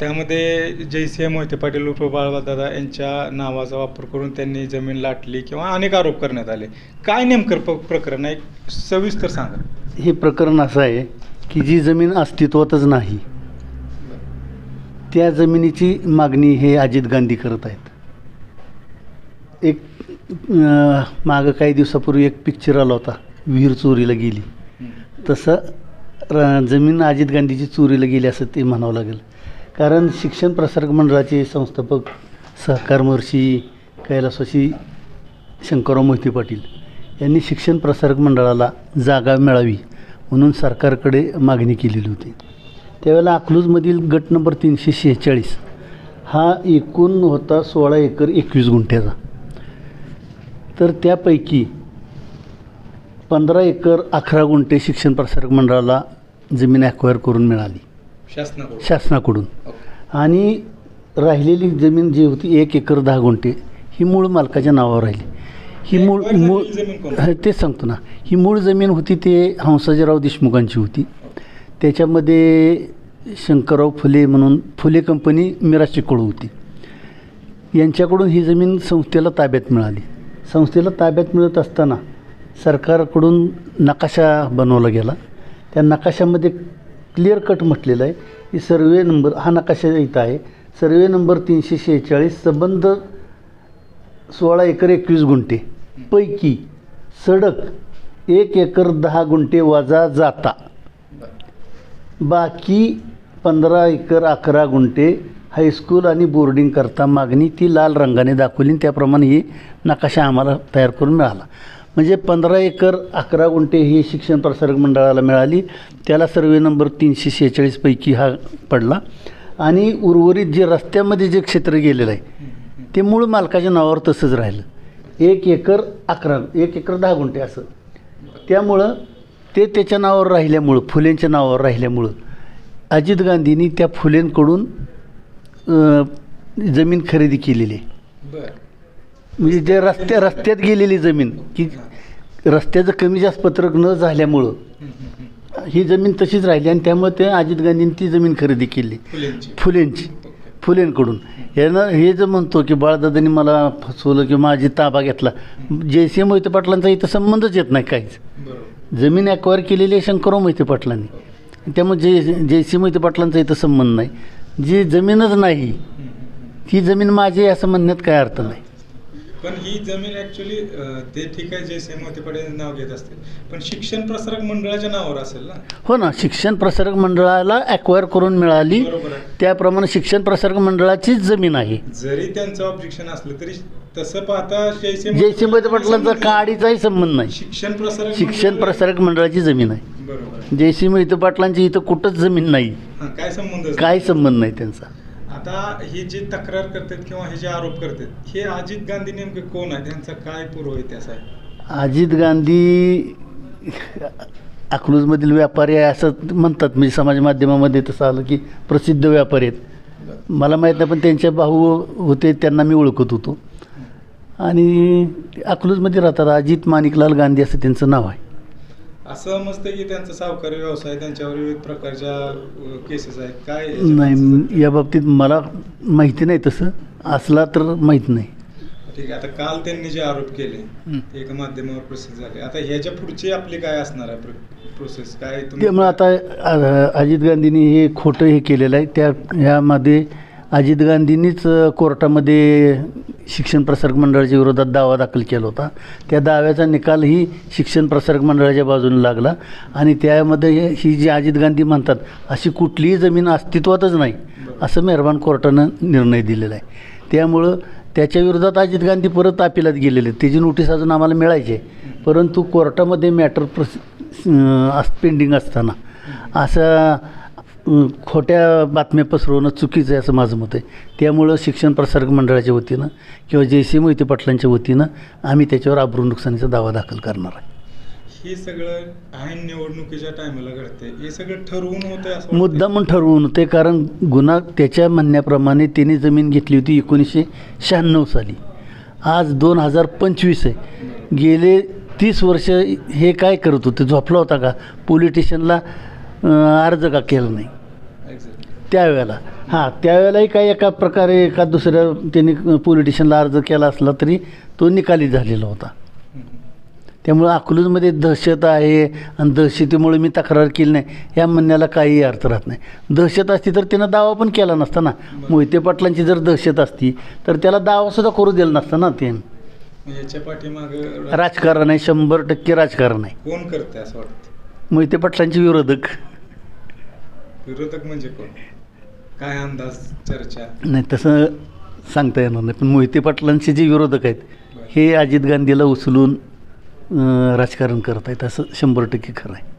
त्यामध्ये जयसिंह मोहिते पाटील उर्फ बाळदादा यांच्या नावाचा वापर करून त्यांनी जमीन लाटली किंवा अनेक आरोप करण्यात आले. काय नेमकं प प्रकरण आहे? एक सविस्तर सांगा. हे प्रकरण असं आहे की जी जमीन अस्तित्वातच नाही त्या जमिनीची मागणी हे अजित गांधी करत आहेत. एक मागं काही दिवसापूर्वी एक पिक्चर आला होता विहीर चोरीला गेली. तसं र जमीन अजित गांधीची चोरीला गेली असं ते म्हणावं लागेल. कारण शिक्षण प्रसारक मंडळाचे संस्थापक सहकार महर्षी कैलासवासी शंकरराव मोहिते पाटील यांनी शिक्षण प्रसारक मंडळाला जागा मिळावी म्हणून सरकारकडे मागणी केलेली होती. त्यावेळेला अकलूजमधील गट नंबर तीनशे शेहेचाळीस हा एकूण होता सोळा एकर एकवीस गुंठ्याचा. तर त्यापैकी पंधरा एकर अकरा गुंठे शिक्षण प्रसारक मंडळाला जमीन ॲक्वायर करून मिळाली. शासनाकडून. शासनाकडून. आणि राहिलेली जमीन जी होती एक एकर दहा गुंठे ही मूळ मालकाच्या नावावर राहिली. ही मूळ मूळ तेच सांगतो ना. ही मूळ जमीन होती ते हंसाजीराव देशमुखांची होती. त्याच्यामध्ये शंकरराव फुले म्हणून फुले कंपनी मिरा चिकोळ होती. यांच्याकडून ही जमीन संस्थेला ताब्यात मिळाली. संस्थेला ताब्यात मिळत असताना सरकारकडून नकाशा बनवला गेला. त्या नकाशामध्ये क्लिअर कट म्हटलेलं आहे. की सर्वे नंबर हा नकाशा इथं आहे. सर्वे नंबर तीनशे शेहेचाळीस संबंध सोळा एकर एकवीस गुंठे. पैकी सडक एक एकर दहा गुंठे वजा जाता. बाकी पंधरा एकर अकरा गुंठे हायस्कूल आणि बोर्डिंग करता मागणी ती लाल रंगाने दाखवली आणि त्याप्रमाणे ही नकाशा आम्हाला तयार करून मिळाला. म्हणजे पंधरा एकर अकरा गुंठे ही शिक्षण प्रसारक मंडळाला मिळाली. त्याला सर्वे नंबर तीनशे शेहेचाळीसपैकी हा पडला. आणि उर्वरित जे रस्त्यामध्ये जे क्षेत्र गेलेलं आहे ते मूळ मालकाच्या नावावर तसंच राहिलं. एक एकर अकरा एक एकर दहा गुंठे असं. त्यामुळं ते त्याच्या नावावर राहिल्यामुळं फुलेंच्या नावावर राहिल्यामुळं अजित गांधींनी त्या फुलेंकडून जमीन खरेदी केलेली म्हणजे जे रस्त्या रस्त्यात गेलेली जमीन की रस्त्याचं कमी जास्त पत्रक न झाल्यामुळं ही जमीन तशीच राहिली आणि त्यामुळे ते अजित गांधींनी ती जमीन खरेदी केली. फुलेंची. फुलेंकडून. यानं हे जर म्हणतो की बाळदादांनी मला फसवलं किंवा माझी ताबा घेतला जयसिंह मोहिते पाटलांचा इथं संबंधच येत नाही काहीच. जमीन ॲक्वायर केलेली आहे शंकरराव मोहिते पाटलांनी. त्यामुळे जय जयसिंह मोहिते पाटलांचा इथं संबंध नाही. जी जमीनच नाही ती जमीन माझी असं म्हणण्यात काय अर्थ नाही. पण ही जमीन ऍक्च्युली ते ठीक आहे मोहिते पाटील नाव घेत असतील. पण शिक्षण प्रसारक मंडळाच्या नावावर असेल ना? हो ना शिक्षण प्रसारक मंडळाला ॲक्वायर करून मिळाली. त्याप्रमाणे शिक्षण प्रसारक मंडळाचीच जमीन आहे. जरी त्यांचं ऑब्जेक्शन असलं तरी तसं पाहता जयसिंह पाटलांचा काडीचाही संबंध नाही. शिक्षण प्रसारक शिक्षण प्रसारक मंडळाची जमीन आहे. जयसिंह मोहिते पाटलांची इथं कुठंच जमीन नाही. काय संबंध काही संबंध नाही त्यांचा. आता ही जी तक्रार करतात किंवा हे जे आरोप करतात हे अजित गांधी नेमके कोण आहे? त्यांचा काय पूर्व इतिहास आहे? अजित गांधी अकलूजमधील व्यापारी आहे असं म्हणतात. म्हणजे समाज माध्यमामध्ये तसं आलं की प्रसिद्ध व्यापारी आहेत. मला माहीत नाही पण त्यांचे भाऊ होते त्यांना मी ओळखत होतो. आणि अकलूजमध्ये राहतात अजित माणिकलाल गांधी असं त्यांचं नाव आहे. असं समजतं की त्यांचा सावकारी व्यवसाय त्यांच्यावर विविध प्रकारच्या केसेस आहेत. काय नाही या बाबतीत मला माहिती नाही तसं. असला तर माहीत नाही. ठीक आहे. आता काल त्यांनी जे आरोप केले ते एका माध्यमावर प्रसिद्ध झाले. आता ह्याच्या पुढची आपली काय असणार आहे प्रोसेस काय त्यामुळे आता अजित गांधींनी हे खोटं हे केलेलं आहे. त्या ह्यामध्ये अजित गांधींनीच कोर्टामध्ये शिक्षण प्रसारक मंडळाच्या विरोधात दावा दाखल केला होता. त्या दाव्याचा निकालही शिक्षण प्रसारक मंडळाच्या बाजूने लागला. आणि त्यामध्ये हे- ही जी अजित गांधी म्हणतात अशी कुठलीही जमीन अस्तित्वातच नाही असं मेहरबान कोर्टानं निर्णय दिलेला आहे. त्यामुळं त्याच्या विरोधात अजित गांधी परत अपिलात गेलेले. त्याची नोटीस अजून आम्हाला मिळायची परंतु कोर्टामध्ये मॅटर प्रस पेंडिंग असताना. असं खोट्या बातम्या पसरवणं चुकीचं आहे असं माझं मत आहे. त्यामुळं शिक्षण प्रसारक मंडळाच्या वतीनं किंवा जयसिंह मोहिते पाटलांच्या वतीनं आम्ही त्याच्यावर आबरू नुकसानीचा दावा दाखल करणार आहे. हे सगळं ऐन निवडणुकीच्या टायमाला घडते हे सगळं ठरवून होतं असं वाटतंय? मुद्दामून ठरवून ते कारण गुन्हा त्याच्या म्हणण्याप्रमाणे त्यांनी जमीन घेतली होती एकोणीसशे शहाण्णव साली. आज दोन हजार पंचवीस आहे. गेले तीस वर्ष हे काय करत होते? झोपला होता का? पोलिटिशियनला अर्ज का केला नाही. त्यावेळेला. हां त्यावेळेलाही काही एका प्रकारे एका दुसऱ्या त्यांनी पोलिटिशियनला अर्ज केला असला तरी तो निकाली झालेला होता. त्यामुळं अकलूजमध्ये दहशत आहे आणि दहशतीमुळे मी तक्रार केली नाही या म्हणण्याला काही अर्थ राहत नाही. दहशत असती तर त्यानं दावा पण केला नसता ना. मोहिते पाटलांची जर दहशत असती तर त्याला दावासुद्धा करू दिला नसता ना ते याच्या पाठीमाग राजकारण आहे शंभर टक्के राजकारण आहे. कोण करते असं वाटतं? मोहिते पाटलांचे विरोधक. विरोधक म्हणजे कोण? काय अंदाज चर्चा? नाही तसं सांगता येणार नाही पण मोहिते पाटलांचे जे विरोधक आहेत हे अजित गांधीला उचलून राजकारण करत आहेत असं शंभर टक्के खरं आहे.